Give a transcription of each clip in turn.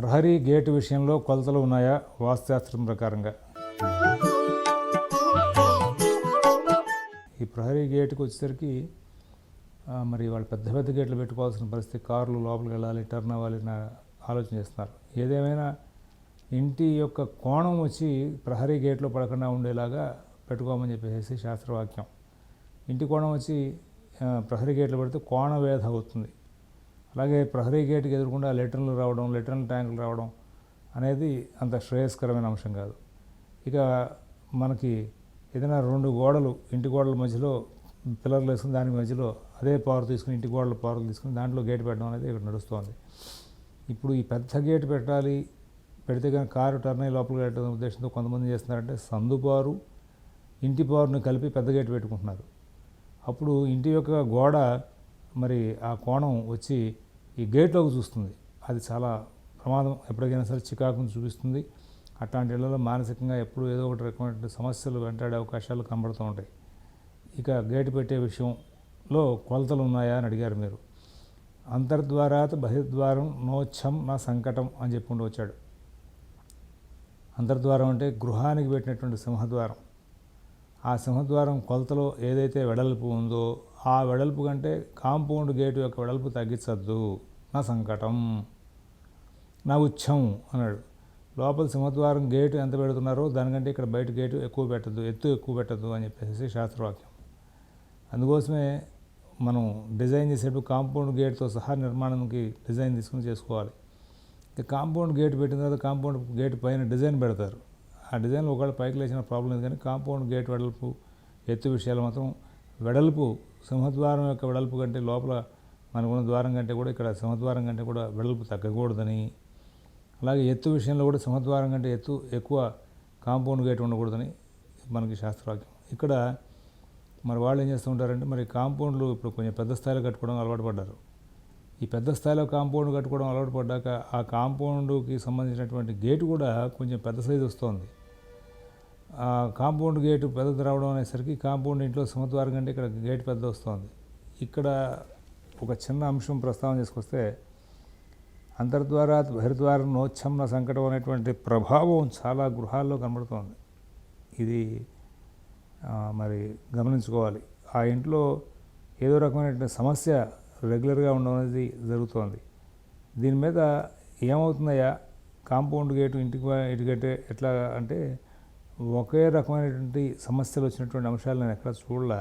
ప్రహరీ గేటు విషయంలో కొలతలు ఉన్నాయా? వాస్తుశాస్త్రం ప్రకారంగా. ఈ ప్రహరీ గేటుకు వచ్చేసరికి మరి వాళ్ళు పెద్ద పెద్ద గేట్లు పెట్టుకోవాల్సిన పరిస్థితి కార్లు లోపలికి వెళ్ళాలి టర్న్ అవ్వాలి నా ఆలోచన చేస్తున్నారు. ఏదేమైనా ఇంటి యొక్క కోణం వచ్చి ప్రహరీ గేట్లో పడకుండా ఉండేలాగా పెట్టుకోమని చెప్పేసి శాస్త్రవాక్యం. ఇంటి కోణం వచ్చి ప్రహరీ గేట్లు పెడితే కోణ వేధ అవుతుంది అలాగే ప్రహరీ గేట్కి ఎదురుకుండా లెటర్లు రావడం లెటర్ల ట్యాంకులు రావడం అనేది అంత శ్రేయస్కరమైన అంశం కాదు. ఇక మనకి ఏదైనా రెండు గోడలు ఇంటి గోడల మధ్యలో పిల్లర్లు వేసుకుని దాని మధ్యలో అదే పవర్ తీసుకుని ఇంటి గోడల పారులు తీసుకుని దాంట్లో గేట్ పెట్టడం అనేది ఇక్కడ నడుస్తుంది. ఇప్పుడు ఈ పెద్ద గేట్ పెట్టాలి పెడితే కానీ కారు టర్న్ అయ్యి లోపలికి వెళ్ళడం ఉద్దేశంతో కొంతమంది చేస్తున్నారంటే సందుపారు ఇంటి పవర్ని కలిపి పెద్ద గేట్ పెట్టుకుంటున్నారు. అప్పుడు ఇంటి యొక్క గోడ మరి ఆ కోణం వచ్చి ఈ గేట్లోకి చూస్తుంది. అది చాలా ప్రమాదం. ఎప్పటికైనా సరే చికాకును చూపిస్తుంది. అట్లాంటి ఇళ్ళలో మానసికంగా ఎప్పుడు ఏదో ఒకటి రకమైన సమస్యలు వెంటాడే అవకాశాలు కనబడుతూ ఉంటాయి. ఇక గేటు పెట్టే విషయంలో కొలతలు ఉన్నాయా అని అడిగారు మీరు. అంతర్ద్వారాత్ బహిర్ద్వారం నోచ్చం నా సంకటం అని చెప్పుకుంటూ వచ్చాడు. అంతర్ద్వారం అంటే గృహానికి పెట్టినటువంటి సింహద్వారం. ఆ సింహద్వారం కొలతలో ఏదైతే వెడల్పు ఉందో ఆ వెడల్పు కంటే కాంపౌండ్ గేటు యొక్క వెడల్పు తగ్గించద్దు. నా సంకటం. నా ఉచ్చం అన్నాడు. లోపల సింహద్వారం గేటు ఎంత పెడుతున్నారో దానికంటే ఇక్కడ బయట గేటు ఎక్కువ పెట్టద్దు ఎత్తు ఎక్కువ పెట్టద్దు అని చెప్పేసి శాస్త్రవాక్యం. అందుకోసమే మనం డిజైన్ చేసేటప్పుడు కాంపౌండ్ గేట్తో సహా నిర్మాణానికి డిజైన్ తీసుకుని చేసుకోవాలి. ఇక కాంపౌండ్ గేట్ పెట్టిన తర్వాత కాంపౌండ్ గేట్ పైన డిజైన్ పెడతారు. ఆ డిజైన్ ఒకవేళ పైకి లేచిన ప్రాబ్లం లేదు కానీ కాంపౌండ్ గేట్ వెడల్పు ఎత్తు విషయాలు మాత్రం వెడల్పు సింహద్వారం యొక్క వెడల్పు కంటే లోపల మనకున్న ద్వారం కంటే కూడా ఇక్కడ సింహద్వారం కంటే కూడా వెడల్పు తగ్గకూడదని. అలాగే ఎత్తు విషయంలో కూడా సింహద్వారం కంటే ఎత్తు ఎక్కువ కాంపౌండ్ గేట్ ఉండకూడదని మనకి శాస్త్రవాక్యం. ఇక్కడ మరి వాళ్ళు ఏం చేస్తూ ఉంటారంటే మరి కాంపౌండ్లు ఇప్పుడు కొంచెం పెద్ద స్థాయిలో కట్టుకోవడం అలవాటు పడ్డారు. ఈ పెద్ద స్థాయిలో కాంపౌండ్ కట్టుకోవడం అలవాటు పడ్డాక ఆ కాంపౌండ్కి సంబంధించినటువంటి గేటు కూడా కొంచెం పెద్ద సైజు వస్తుంది. కాంపౌండ్ గేటు పెద్దది రావడం అనేసరికి కాంపౌండ్ ఇంట్లో సింహద్వారం కంటే ఇక్కడ గేట్ పెద్ద వస్తుంది. ఇక్కడ ఒక చిన్న అంశం ప్రస్తావన చేసుకొస్తే అంతర్ద్వారా బహిర్ద్వారం నోచ్చమ్న సంకటం అనేటువంటి ప్రభావం చాలా గృహాల్లో కనబడుతోంది. ఇది మరి గమనించుకోవాలి. ఆ ఇంట్లో ఏదో రకమైనటువంటి సమస్య రెగ్యులర్గా ఉండడం అనేది జరుగుతోంది. దీని మీద ఏమవుతుందయ్యా? కాంపౌండ్ గేటు ఇంటికి వా- గట్టే ఎట్లా అంటే ఒకే రకమైనటువంటి సమస్యలు వచ్చినటువంటి అంశాలు నేను ఎక్కడ చూడలే.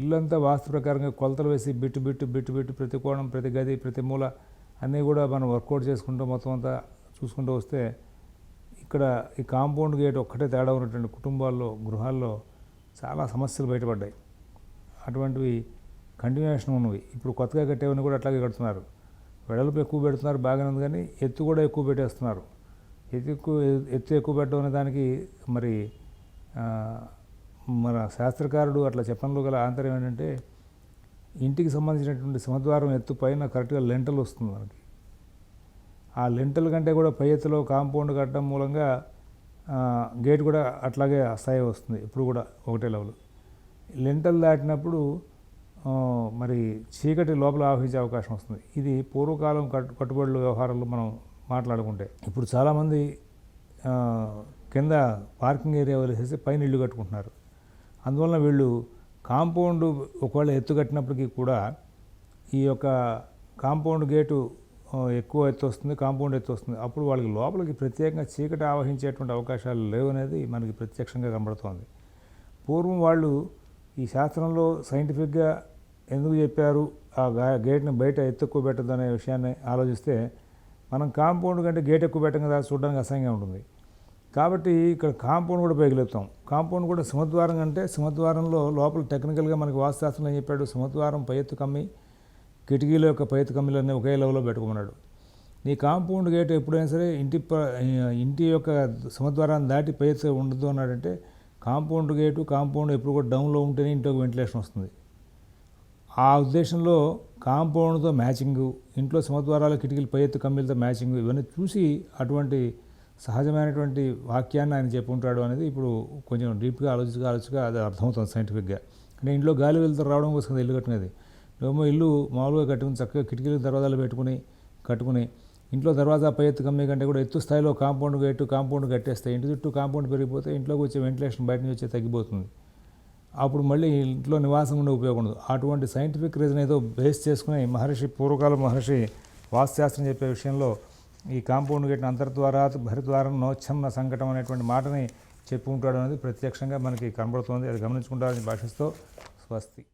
ఇల్లంతా వాస్తు ప్రకారంగా కొలతలు వేసి బిట్టు బిట్టు బిట్టు బిట్టు ప్రతి కోణం ప్రతి గది ప్రతి మూల అన్నీ కూడా మనం వర్కౌట్ చేసుకుంటూ మొత్తం అంతా చూసుకుంటూ వస్తే ఇక్కడ ఈ కాంపౌండ్ గేట్ ఒక్కటే తేడా ఉన్నటువంటి కుటుంబాల్లో గృహాల్లో చాలా సమస్యలు బయటపడ్డాయి. అటువంటివి కంటిన్యూషన్ ఉన్నవి. ఇప్పుడు కొత్తగా కట్టేవన్నీ కూడా అట్లాగే కడుతున్నారు. వెడల్పు ఎక్కువ పెడుతున్నారు బాగానే ఉంది కానీ ఎత్తు కూడా ఎక్కువ పెట్టేస్తున్నారు. ఎత్తు ఎక్కువ ఎత్తు ఎక్కువ పెట్టడం అనే దానికి మరి మన శాస్త్రకారుడు అట్లా చెప్పడంలో గల ఆంతర్యం ఏంటంటే ఇంటికి సంబంధించినటువంటి సమద్వారం ఎత్తు పైన కరెక్ట్గా లెంటల్ వస్తుంది మనకి. ఆ లెంటల్ కంటే కూడా పై ఎత్తులో కాంపౌండ్ కట్టడం మూలంగా గేట్ కూడా అట్లాగే స్థాయి వస్తుంది ఇప్పుడు కూడా ఒకటే లెవెల్. లెంటల్ దాటినప్పుడు మరి చీకటి లోపల ఆవహించే అవకాశం వస్తుంది. ఇది పూర్వకాలం కట్టు కట్టుబడుల వ్యవహారాల్లో మనం మాట్లాడుకుంటే. ఇప్పుడు చాలామంది కింద పార్కింగ్ ఏరియా వదిలేసేసి పైన ఇల్లు కట్టుకుంటున్నారు. అందువలన వీళ్ళు కాంపౌండ్ ఒకవేళ ఎత్తు కట్టినప్పటికీ కూడా ఈ యొక్క కాంపౌండ్ గేటు ఎక్కువ ఎత్తు వస్తుంది కాంపౌండ్ ఎత్తు వస్తుంది. అప్పుడు వాళ్ళకి లోపలికి ప్రత్యేకంగా చీకటి ఆవహించేటువంటి అవకాశాలు లేవు అనేది మనకి ప్రత్యక్షంగా కనబడుతోంది. పూర్వం వాళ్ళు ఈ శాస్త్రంలో సైంటిఫిక్గా ఎందుకు చెప్పారు ఆ గేట్ని బయట ఎత్తు ఎక్కువ అనే విషయాన్ని ఆలోచిస్తే మనం కాంపౌండ్ కంటే గేట్ ఎక్కువ పెట్టం కదా చూడడానికి అసహ్యంగా ఉంటుంది. కాబట్టి ఇక్కడ కాంపౌండ్ కూడా పైకిలేపుతాం కాంపౌండ్ కూడా సింహద్వారం అంటే సింహద్వారంలో లోపల టెక్నికల్గా మనకి వాస్తుశాస్త్రం ఏం చెప్పాడు? సింహద్వారం పై ఎత్తు కమ్మి కిటికీల యొక్క పై ఎత్తు కమ్మిలన్నీ ఒకే లెవెల్లో పెట్టుకున్నాడు నీ కాంపౌండ్ గేట్ ఎప్పుడైనా సరే ఇంటి ప- ఇంటి యొక్క సింహద్వారాన్ని దాటి పై ఎత్తు ఉండదు అన్నాడంటే కాంపౌండ్ గేటు కాంపౌండ్ ఎప్పుడు కూడా డౌన్లో ఉంటేనే ఇంట్లో వెంటిలేషన్ వస్తుంది. ఆ ఉద్దేశంలో కాంపౌండ్తో మ్యాచింగు ఇంట్లో సమద్వారాల కిటికీలు పై ఎత్తు కమ్మీలతో మ్యాచింగ్ ఇవన్నీ చూసి అటువంటి సహజమైనటువంటి వాక్యాన్ని ఆయన చెప్పుకుంటాడు అనేది ఇప్పుడు కొంచెం డీప్గా ఆలోచించగా ఆలోచించగా అది అర్థమవుతుంది సైంటిఫిక్గా. అంటే ఇంట్లో గాలి వెళ్తూ రావడం కోసం ఇల్లు కట్టుకునేది. నువ్వేమో ఇల్లు మామూలుగా కట్టుకుని చక్కగా కిటికీలు దర్వాజాలు పెట్టుకుని కట్టుకుని ఇంట్లో దర్వాజా పై ఎత్తు కమ్మే కంటే కూడా ఎత్తు స్థాయిలో కాంపౌండ్ ఎట్టు కాంపౌండ్ కట్టేస్తే ఇంటి చుట్టూ కాంపౌండ్ పెరిగిపోతే ఇంట్లోకి వచ్చే వెంటిలేషన్ బయట నుంచి వచ్చే తగ్గిపోతుంది. అప్పుడు మళ్ళీ ఇంట్లో నివాసం ఉండే ఉపయోగం ఉండదు. అటువంటి సైంటిఫిక్ రీజన్ ఏదో బేస్ చేసుకుని మహర్షి పూర్వకాల మహర్షి వాస్తుశాస్త్రం చెప్పే విషయంలో ఈ కాంపౌండ్ గేట్ని అంతర్ద్వారా భరిద్వారం నోచ్ఛన్న సంకటం అనేటువంటి మాటని చెప్పుకుంటాడు అనేది ప్రత్యక్షంగా మనకి కనబడుతోంది. అది గమనించుకుంటారని భాషిస్తూ స్వస్తి.